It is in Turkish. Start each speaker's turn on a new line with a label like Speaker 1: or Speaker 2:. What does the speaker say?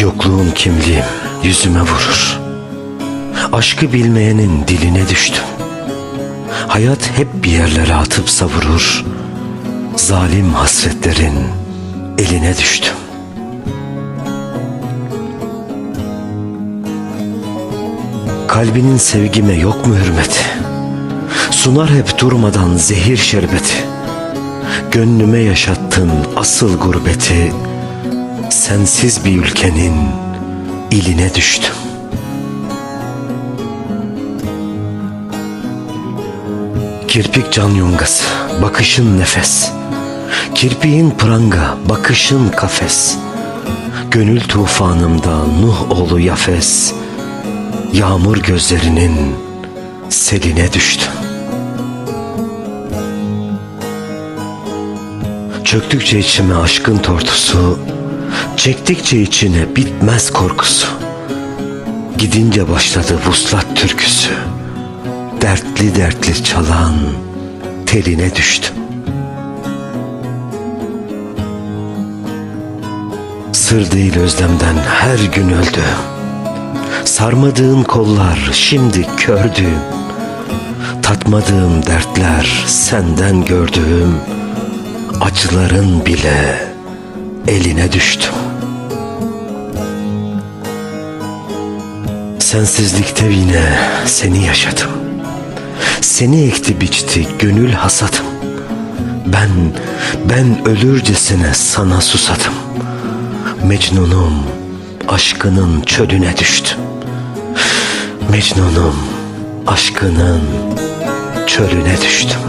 Speaker 1: Yokluğum kimliğim yüzüme vurur. Aşkı bilmeyenin diline düştüm. Hayat hep bir yerlere atıp savurur. Zalim hasretlerin eline düştüm. Kalbinin sevgime yok mu hürmeti? Sunar hep durmadan zehir şerbeti. Gönlüme yaşattın asıl gurbeti. Sensiz bir ülkenin iline düştüm. Kirpik can yongası, bakışın nefes. Kirpiğin pranga, bakışın kafes. Gönül tufanımda Nuh oğlu Yafes. Yağmur gözlerinin seline düştüm. Çöktükçe içime aşkın tortusu, çektikçe içine bitmez korkusu. Gidince başladı vuslat türküsü, dertli dertli çalan teline düştüm. Sır değil özlemden her gün öldü. Sarmadığın kollar şimdi kördü. Tatmadığım dertler senden gördüğüm acıların bile eline düştüm. Sensizlikte yine seni yaşadım. Seni ekti biçti gönül hasadım. Ben, ben ölürcesine sana susadım. Mecnunum aşkının çölüne düştüm. Mecnunum aşkının çölüne düştüm.